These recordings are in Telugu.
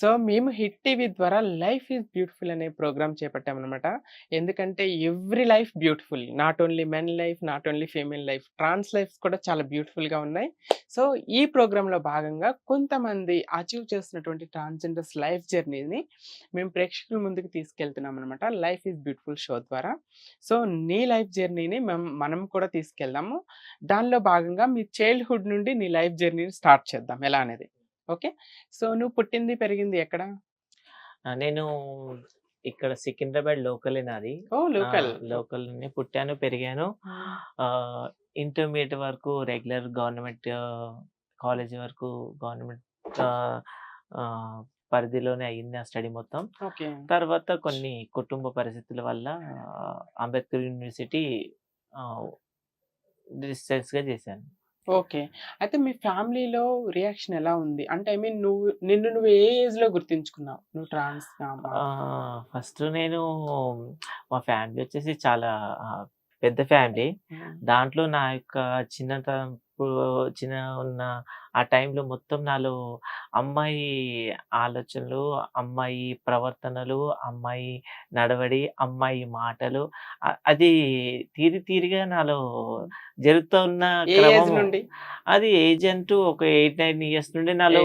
సో మేము హిట్ టీవీ ద్వారా లైఫ్ ఈజ్ బ్యూటిఫుల్ అనే ప్రోగ్రామ్ చేపట్టామన్నమాట. ఎందుకంటే every life beautiful. Not only men life not only female life. Trans lifes కూడా చాలా బ్యూటిఫుల్గా ఉన్నాయి. సో ఈ ప్రోగ్రాంలో భాగంగా కొంతమంది అచీవ్ చేస్తున్నటువంటి ట్రాన్స్జెండర్స్ లైఫ్ జర్నీని మేము ప్రేక్షకుల ముందుకు తీసుకెళ్తున్నాం అనమాట లైఫ్ ఈజ్ బ్యూటిఫుల్ షో ద్వారా. సో నీ లైఫ్ జర్నీని మేము మనం కూడా తీసుకెళ్దాము. దానిలో భాగంగా మీ చైల్డ్హుడ్ నుండి నీ లైఫ్ జర్నీని స్టార్ట్ చేద్దాం. ఎలా అనేది? ఓకే. సో నువ్వు పుట్టింది పెరిగింది ఎక్కడ? ఆ, నేను ఇక్కడ సికింద్రాబాద్ లోకలే నాది. ఓ! లోకల్. లోకల్ పుట్టాను పెరిగాను. ఇంటర్మీడియట్ వరకు రెగ్యులర్ గవర్నమెంట్ కాలేజ్ వరకు గవర్నమెంట్ పరిధిలోనే అయ్యింది ఆ స్టడీ మొత్తం. ఓకే. తర్వాత కొన్ని కుటుంబ పరిస్థితుల వల్ల ఆ, అంబేద్కర్ యూనివర్సిటీ డిస్టెన్స్గా చేశాను. ఓకే. అయితే మీ ఫ్యామిలీలో రియాక్షన్ ఎలా ఉంది? అంటే ఐ మీన్ నువ్వు నిన్ను నువ్వు ఏ ఏజ్లో గుర్తించుకున్నావు? నువ్వు ట్రాన్స్ ఫస్ట్ నేను మా ఫ్యామిలీ వచ్చేసి చాలా పెద్ద ఫ్యామిలీ. దాంట్లో నా యొక్క చిన్నతనప్పుడు చిన్న ఉన్న ఆ టైంలో మొత్తం నాలో అమ్మాయి ఆలోచనలు అమ్మాయి ప్రవర్తనలు అమ్మాయి నడవడి అమ్మాయి మాటలు అది తీరి తీరిగా నాలో జరుగుతూ ఉన్న ఏ ఏజ్ క్రమము నుండి? అది ఏజ్ అంటూ ఒక ఎయిట్ నైన్ ఇయర్స్ నుండి నాలో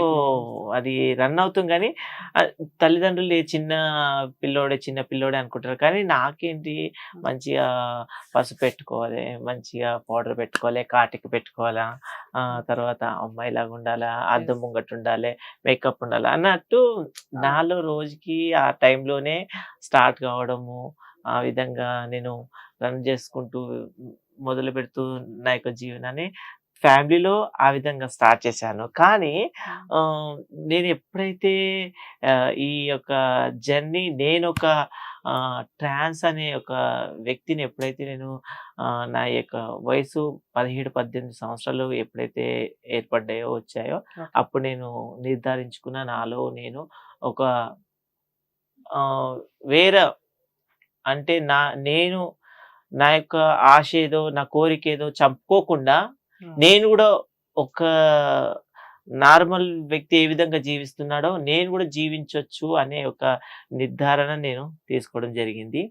అది రన్ అవుతుంది కానీ తల్లిదండ్రులు "ఏ చిన్న పిల్లోడే చిన్న పిల్లోడే అనుకుంటారు కానీ నాకేంటి మంచిగా పసుపు పెట్టుకోవాలి మంచిగా పౌడర్ పెట్టుకోవాలి కాటికి పెట్టుకోవాలా ఆ తర్వాత అమ్మాయిలాగా ఉండాలా అద్దం. ముంగట్టు ఉండాలి మేకప్ ఉండాలి అన్నట్టు నాలో రోజుకి ఆ టైంలోనే స్టార్ట్ కావడము ఆ విధంగా నేను రన్ చేసుకుంటూ మొదలు పెడుతూ నా యొక్క జీవనాన్ని ఫ్యామిలీలో ఆ విధంగా స్టార్ట్ చేశాను కానీ నేను ఎప్పుడైతే ఈ యొక్క జర్నీ నేను ఒక ట్రాన్స్ అనే ఒక వ్యక్తిని ఎప్పుడైతే నేను నా యొక్క వయసు పదిహేడు పద్దెనిమిది సంవత్సరాలు ఎప్పుడైతే ఏర్పడ్డాయో వచ్చాయో. అప్పుడు నేను నిర్ధారించుకున్న నాలో నేను ఒక వేరే అంటే నా నేను నా యొక్క ఆశ ఏదో నా కోరిక ఏదో చంపుకోకుండా నేను కూడా ఒక నార్మల్ వ్యక్తి ఏ విధంగా జీవిస్తున్నాడో నేను కూడా జీవించవచ్చు అనే ఒక నిర్ధారణ నేను తీసుకోవడం జరిగింది.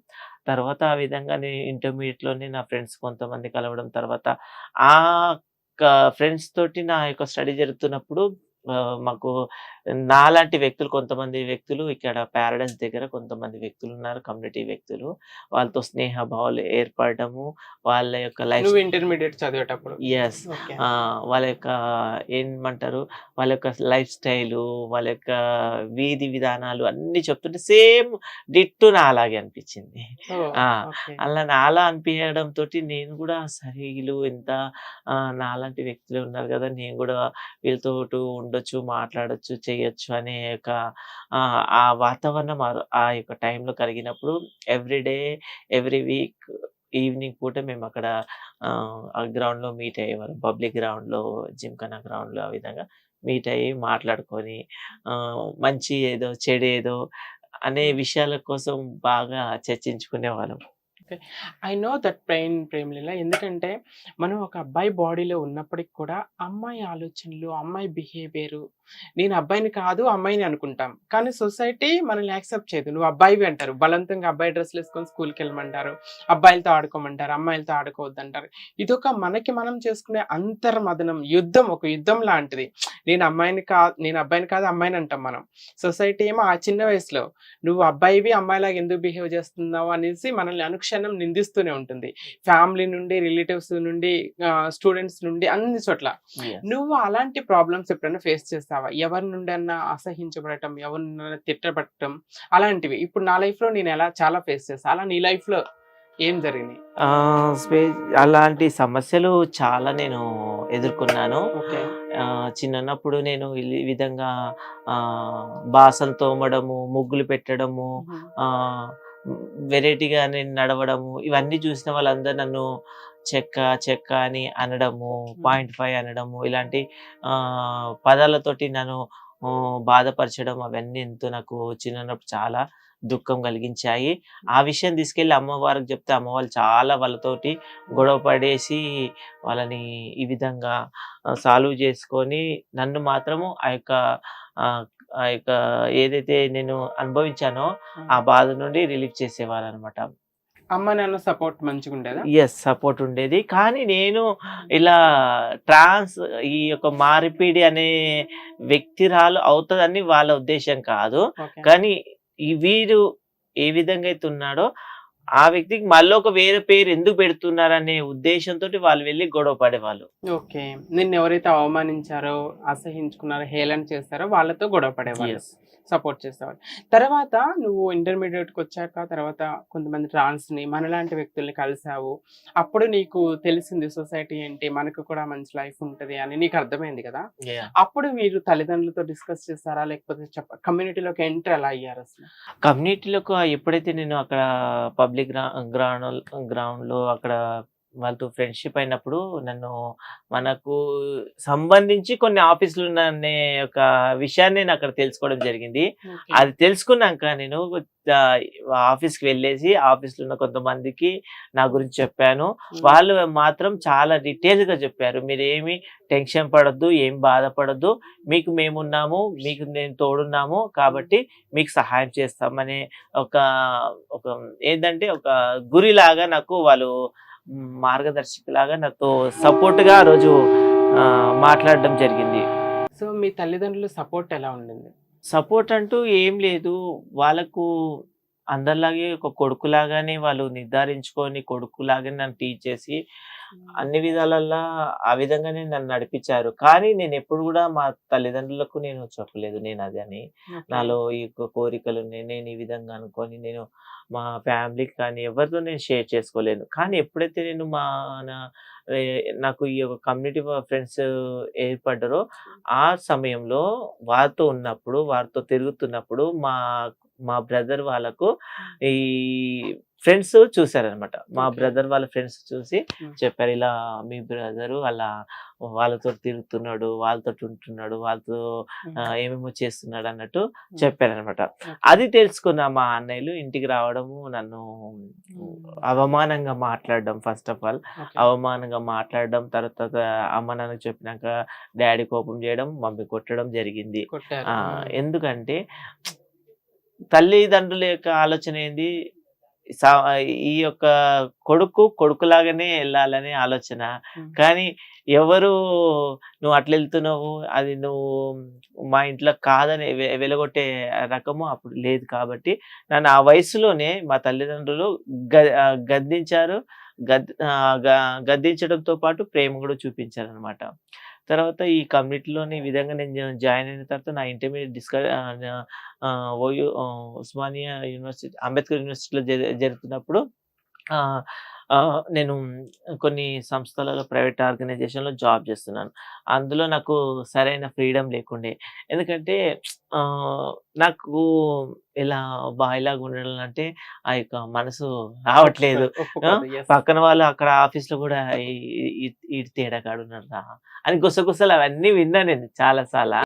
తర్వాత ఆ విధంగా నేను ఇంటర్మీడియట్లోనే నా ఫ్రెండ్స్ కొంతమంది కలవడం తర్వాత ఆ ఫ్రెండ్స్ తోటి నా యొక్క స్టడీ జరుగుతున్నప్పుడు మాకు నాలాంటి వ్యక్తులు కొంతమంది వ్యక్తులు ఇక్కడ ప్యారడైస్ దగ్గర కొంతమంది వ్యక్తులు ఉన్నారు కమ్యూనిటీ వ్యక్తులు. వాళ్ళతో స్నేహ భావాలు ఏర్పడము వాళ్ళ యొక్క లైఫ్ ఇంటర్మీడియట్ చదివేటప్పుడు? ఎస్ వాళ్ళ యొక్క ఏమంటారు? వాళ్ళ యొక్క లైఫ్ స్టైలు వాళ్ళ యొక్క వీధి విధానాలు అన్ని చెప్తుంటే సేమ్ డిట్టు నా అలాగే అనిపించింది ఆ, అలా నాలా అనిపించడం తోటి నేను కూడా సరే వీళ్ళు ఎంత నాలాంటి వ్యక్తులు ఉన్నారు కదా నేను కూడా వీళ్ళతో ఉండొచ్చు మాట్లాడొచ్చు చేయొచ్చు అనే యొక్క ఆ, వాతావరణం ఆ- యొక్క టైంలో కలిగినప్పుడు every day every week evening పూట మేము అక్కడ ఆ, ఆ గ్రౌండ్లో మీట్ అయ్యేవారు పబ్లిక్ గ్రౌండ్లో జిమ్ఖానా గ్రౌండ్లో ఆ విధంగా మీట్ అయ్యి మాట్లాడుకొని మంచి ఏదో చెడు ఏదో అనే విషయాల కోసం బాగా చర్చించుకునే వాళ్ళం ఐ నో దట్ పెయిన్ ప్రేమలీల ఎందుకంటే మనం ఒక అబ్బాయి బాడీలో ఉన్నప్పటికి కూడా అమ్మాయి ఆలోచనలు అమ్మాయి బిహేవియర్ నేను అబ్బాయిని కాదు అమ్మాయిని అనుకుంటాం. కానీ సొసైటీ మనల్ని యాక్సెప్ట్ చేయదు. నువ్వు అబ్బాయివి అంటారు. బలవంతంగా అబ్బాయి డ్రెస్లు వేసుకొని స్కూల్కి వెళ్ళమంటారు. అబ్బాయిలతో ఆడుకోమంటారు. అమ్మాయిలతో ఆడుకోవద్దు అంటారు ఇదొక మనకి మనం చేసుకునే అంతర్మదనం యుద్ధం ఒక యుద్ధం లాంటిది. నేను అమ్మాయిని కాదు నేను అబ్బాయిని కాదు అమ్మాయిని అంటాం మనం. సొసైటీ ఏమో ఆ చిన్న వయసులో నువ్వు అబ్బాయివి అమ్మాయిలాగా ఎందుకు బిహేవ్ చేస్తున్నావు అనేసి మనల్ని అనుక్షణం నిందిస్తూనే ఉంటుంది. ఫ్యామిలీ నుండి రిలేటివ్స్ నుండి స్టూడెంట్స్ నుండి అన్ని చోట్ల. నువ్వు అలాంటి ప్రాబ్లమ్స్ ఎప్పుడైనా ఫేస్ చేస్తావా? ఎవరి నుండి అన్నా అసహించబడటం ఎవరినైనా తిట్టబడటం అలాంటివి. ఇప్పుడు నా లైఫ్లో నేను ఎలా చాలా ఫేస్ చేస్తా? అలా నీ లైఫ్లో ఏం జరిగినాయి? అలాంటి సమస్యలు చాలా నేను ఎదుర్కొన్నాను. చిన్నప్పుడు నేను ఈ విధంగా ఆ బాసలు తోమడము ముగ్గులు పెట్టడము ఆ వెరైటీగా నేను నడవడము ఇవన్నీ చూసిన వాళ్ళందరూ నన్ను చెక్క చెక్క అని అనడము పాయింట్ ఫైవ్ అనడము ఇలాంటి పదాలతోటి నన్ను బాధపరచడం అవన్నీ ఎంతో నాకు చిన్నప్పుడు చాలా దుఃఖం కలిగించాయి. ఆ విషయం తీసుకెళ్ళి అమ్మవారికి చెప్తే అమ్మవారు చాలా వాళ్ళతోటి గొడవ పడేసి వాళ్ళని ఈ విధంగా సాల్వ్ చేసుకొని నన్ను మాత్రము ఆ యొక్క ఆ, ఆ యొక్క ఏదైతే నేను అనుభవించానో ఆ. బాధ నుండి రిలీఫ్ చేసేవారు అనమాట అమ్మ నాన్న సపోర్ట్ మంచిగా ఉండేదా ఎస్ సపోర్ట్ ఉండేది. కానీ నేను ఇలా ట్రాన్స్ ఈ యొక్క మారిపీడి అనే వ్యక్తిరాలు అవుతుందని వాళ్ళ ఉద్దేశం కాదు. కానీ ఈ వీరు ఏ విధంగా అయితే ఉన్నాడో ఆ వ్యక్తికి మళ్ళీ ఒక వేరే పేరు ఎందుకు పెడుతున్నారనే ఉద్దేశంతో వాళ్ళు వెళ్ళి గొడవ పడేవాళ్ళు. ఓకే. నిన్ను ఎవరైతే అవమానించారో అసహించుకున్నారో హేళన చేస్తారో వాళ్ళతో గొడవ పడేవాళ్ళు. సపోర్ట్ చేసేవాళ్ళు. తర్వాత నువ్వు intermediate కి వచ్చాక తర్వాత కొంతమంది ట్రాన్స్ని మనలాంటి వ్యక్తుల్ని కలిసావు. అప్పుడు నీకు తెలిసింది సొసైటీ ఏంటి? మనకు కూడా మంచి లైఫ్ ఉంటది అని నీకు అర్థమైంది కదా? అప్పుడు మీరు తల్లిదండ్రులతో డిస్కస్ చేస్తారా లేకపోతే చెప్ప కమ్యూనిటీలోకి ఎంటర్ ఎలా అయ్యారు అసలు? కమ్యూనిటీలకు ఎప్పుడైతే నేను అక్కడ పబ్లిక్ గ్రౌండ్ గ్రౌండ్లో అక్కడ వాళ్ళతో ఫ్రెండ్షిప్ అయినప్పుడు నన్ను మనకు సంబంధించి కొన్ని ఆఫీసులు ఉన్నాయనే ఒక విషయాన్ని నేను అక్కడ తెలుసుకోవడం జరిగింది. అది తెలుసుకున్నాక నేను ఆఫీస్కి వెళ్ళేసి ఆఫీస్లో ఉన్న కొంతమందికి నా గురించి చెప్పాను. వాళ్ళు మాత్రం చాలా డీటెయిల్గా చెప్పారు. మీరు ఏమి టెన్షన్ పడద్దు ఏం బాధపడద్దు. మీకు మేమున్నాము మీకు నేను తోడున్నాము కాబట్టి మీకు సహాయం చేస్తామనే ఒక ఒక ఏంటంటే ఒక గురిలాగా నాకు వాళ్ళు మార్గదర్శకులాగా నాతో సపోర్ట్గా ఆ రోజు మాట్లాడడం జరిగింది. సో మీ తల్లిదండ్రుల సపోర్ట్ ఎలా ఉండింది? సపోర్ట్ అంటూ ఏం లేదు. వాళ్ళకు అందరిలాగే ఒక కొడుకులాగానే వాళ్ళు నిర్ధారించుకొని కొడుకులాగానే నన్ను టీచ్ చేసి అన్ని విధాలల్లా ఆ విధంగానే నన్ను నడిపించారు కానీ నేను ఎప్పుడు కూడా మా తల్లిదండ్రులకు నేను చెప్పలేదు నేను అది అని. నాలో ఈ యొక్క కోరికలు ఉన్నాయి నేను ఈ విధంగా అనుకొని నేను మా ఫ్యామిలీకి కానీ ఎవరితో నేను షేర్ చేసుకోలేను. కానీ ఎప్పుడైతే నేను మా నాకు ఈ యొక్క కమ్యూనిటీ ఫ్రెండ్స్ ఏర్పడ్డారో ఆ సమయంలో వారితో ఉన్నప్పుడు వారితో తిరుగుతున్నప్పుడు మా మా బ్రదర్ వాళ్ళకు ఈ ఫ్రెండ్స్ చూసారనమాట మా. బ్రదర్ వాళ్ళ ఫ్రెండ్స్ చూసి. చెప్పారు ఇలా మీ బ్రదరు అలా వాళ్ళతో తిరుగుతున్నాడు వాళ్ళతో ఉంటున్నాడు వాళ్ళతో ఏమేమో చేస్తున్నాడు అన్నట్టు చెప్పారనమాట అది తెలుసుకున్న మా అన్నయ్యలు ఇంటికి రావడము నన్ను అవమానంగా మాట్లాడడం ఫస్ట్ ఆఫ్ ఆల్. అవమానంగా మాట్లాడడం తర్వాత అమ్మ నాన్నకి చెప్పినాక డాడీ కోపం చేయడం మమ్మీ కొట్టడం జరిగింది. ఎందుకంటే తల్లిదండ్రుల యొక్క ఆలోచన ఏంది? సా- ఈ యొక్క కొడుకు కొడుకులాగానే వెళ్ళాలనే ఆలోచన. కానీ ఎవరు నువ్వు అట్లా వెళ్తున్నావు అది నువ్వు మా ఇంట్లో కాదని వెలగొట్టే రకము అప్పుడు లేదు కాబట్టి నన్ను ఆ వయసులోనే మా తల్లిదండ్రులు గద్దించారు. గద్ గద్దించడంతో పాటు ప్రేమ కూడా చూపించారు అనమాట తర్వాత ఈ కమ్యూనిటీలోని ఈ విధంగా నేను జాయిన్ అయిన తర్వాత నా ఇంటర్మీడియట్ డిస్క ఓయూ ఉస్మానియా యూనివర్సిటీ అంబేద్కర్ యూనివర్సిటీలో జరుగుతున్నప్పుడు ఆ, నేను కొన్ని సంస్థలలో ప్రైవేట్ ఆర్గనైజేషన్లో జాబ్ చేస్తున్నాను. అందులో నాకు సరైన ఫ్రీడమ్ లేకుండే. ఎందుకంటే నాకు ఇలా బాయిలాగా ఉండడం అంటే ఆ యొక్క మనసు రావట్లేదు. పక్కన వాళ్ళు అక్కడ ఆఫీస్లో కూడా ఈ- తేడా కాడున్నారా అని గుసగుసలు అవన్నీ విన్నా నేను చాలా చాలా